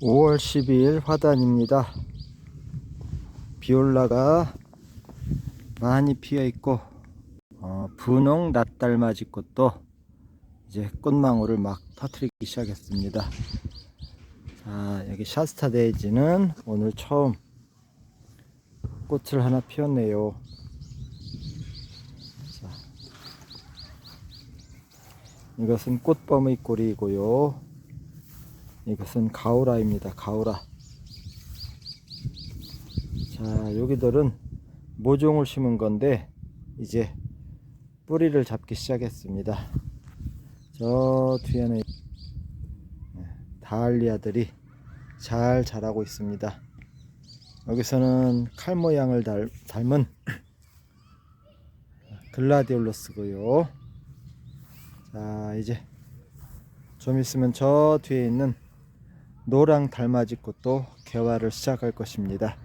5월 12일 화단입니다. 비올라가 많이 피어 있고 어, 분홍 낫달맞이 꽃도 이제 꽃망울을 막 터트리기 시작했습니다. 자 여기 샤스타 데이지는 오늘 처음 꽃을 하나 피웠네요. 자, 이것은 꽃범의 꼬리이고요. 이것은 가오라입니다. 가오라. 자, 여기들은 모종을 심은 건데 이제 뿌리를 잡기 시작했습니다. 저 뒤에는 네, 다알리아들이 잘 자라고 있습니다. 여기서는 칼 모양을 닮, 닮은 글라디올로스고요. 자, 이제 좀 있으면 저 뒤에 있는 노랑 달맞이 꽃도 개화를 시작할 것입니다.